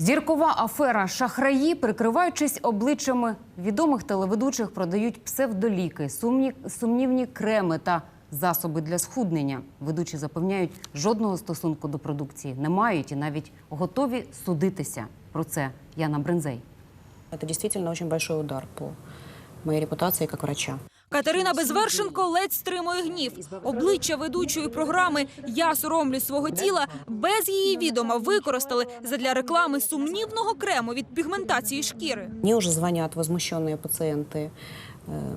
Зіркова афера шахраї, прикриваючись обличчями відомих телеведучих, продають псевдоліки, сумні, сумнівні креми та засоби для схуднення. Ведучі запевняють, жодного стосунку до продукції не мають і навіть готові судитися. Про це Яна Брензей. Это действительно очень большой удар по моей репутации как врача. Катерина Безвершенко ледь стримує гнів. Обличчя ведучої програми Я соромлюсь свого тіла без її відома використали задля реклами сумнівного крему від пігментації шкіри. Мне уже звонят возмущенные пациенты эм,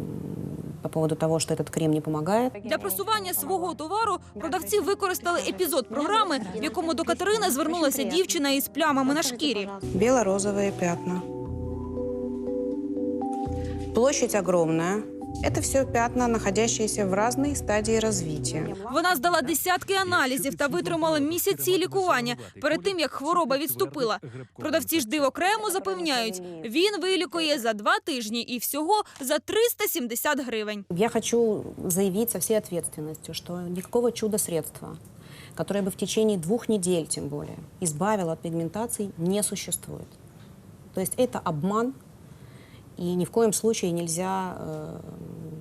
по поводу того, что этот крем не помогает. Для просування свого товару продавці використали епізод програми, в якому до Катерини звернулася дівчина із плямами на шкірі. Бело-розовые пятна. Площадь огромная. Это все пятна, находящиеся в разной стадии развития. Вона здала десятки аналізів та витримала місяці лікування перед тим, як хвороба відступила. Продавці ж диво крему запевняють, він вилікує за два тижні і всього за 370 гривень. Я хочу заявить со всей ответственностью, что никакого чудо-средства, которое бы в течение двух недель, тем более, избавило от пигментаций, не существует. То есть это обман, и ни в коем случае нельзя э,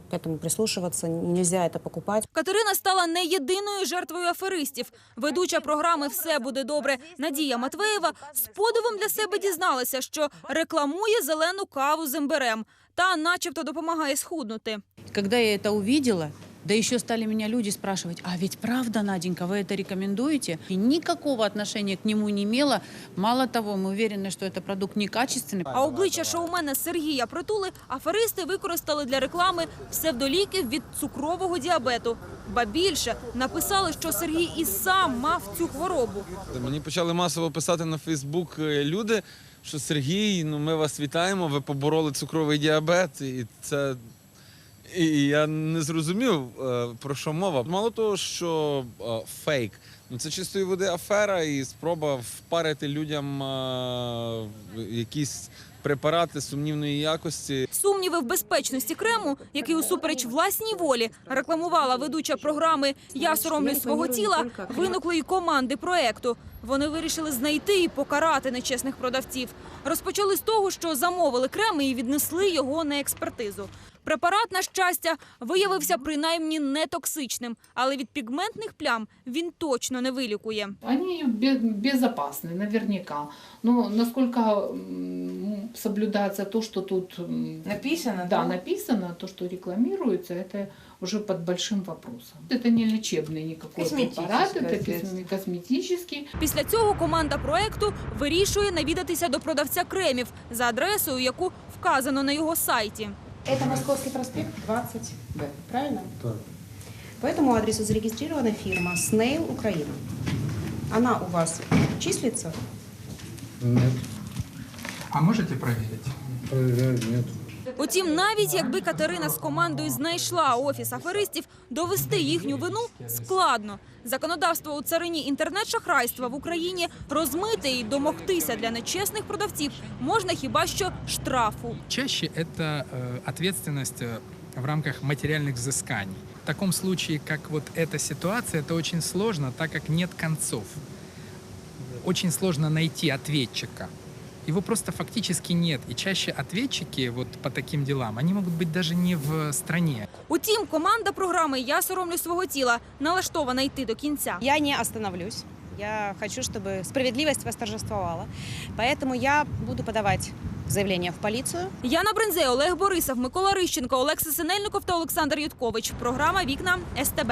к этому прислушиваться, нельзя это покупать. Катерина стала не єдиною жертвою аферистів. Ведуча програми Все буде добре Надія Матвеєва з подивом для себе дізналася, що рекламує зелену каву з імбирем та, начебто, допомагає схуднути. Когда я это увидела, да еще стали меня люди спрашивать, а ведь правда, Наденька, вы это рекомендуете? И никакого отношения к нему не имела. Мало того, мы уверены, что это продукт некачественный. А обличчя шоумена Сергія Притули аферисти використали для реклами псевдоліків від цукрового діабету. Ба більше написали, що Сергій і сам мав цю хворобу. Мені почали масово писати на Фейсбук е, люди, що Сергій, ну ми вас вітаємо, ви побороли цукровий діабет. І це. і я не зрозумів, е, про що мова. Мало того, що е, фейк, ну це чистої води афера і спроба впарити людям е, якісь препарати сумнівної якості. Сумніви в безпечності крему, який усупереч власній волі рекламувала ведуча програми Я соромлюсь свого тіла, виникли й команди проекту. Вони вирішили знайти і покарати нечесних продавців. Розпочали з того, що замовили крем і віднесли його на експертизу. Препарат, на щастя, виявився принаймні не токсичним, але від пігментних плям він точно не вилікує. Они бе- безопасны, наверняка. Но насколько м, соблюдается то, что тут м, Написано, да, написано, то, что рекламируется, это уже под большим вопросом. Это не лечебный никакой препарат, Косметическое это средство. косме- косметический. Після цього команда проекту вирішує навідатися до продавця кремів за адресою, яку вказано на його сайті. Это Московский проспект 20Б, правильно? Так. По этому адресу зарегистрирована фирма Snail Украина. Она у вас числится? Нет. А можете проверить? Проверяю, нет. Утім, навіть якби Катерина з командою знайшла офіс аферистів, довести їхню вину складно. Законодавство у царині інтернет-шахрайства в Україні розмите і домогтися для нечесних продавців можна хіба що штрафу. Чаще это э, ответственность э, в рамках материальных взысканий. В таком случае, как вот эта ситуация, это очень сложно, так как нет концов. Очень сложно найти ответчика. Его просто фактически нет. И чаще ответчики вот по таким делам, они могут быть даже не в стране. Утім, команда програми Я соромлюсь свого тіла налаштована йти до кінця. Я не остановлюсь. Я хочу, чтобы справедливость восторжествовала. Поэтому я буду подавать заявление в полицию. Яна Брензе, Олег Борисов, Микола Рищенко, Олекса Синельников та Олександр Юткович. Програма Вікна СТБ.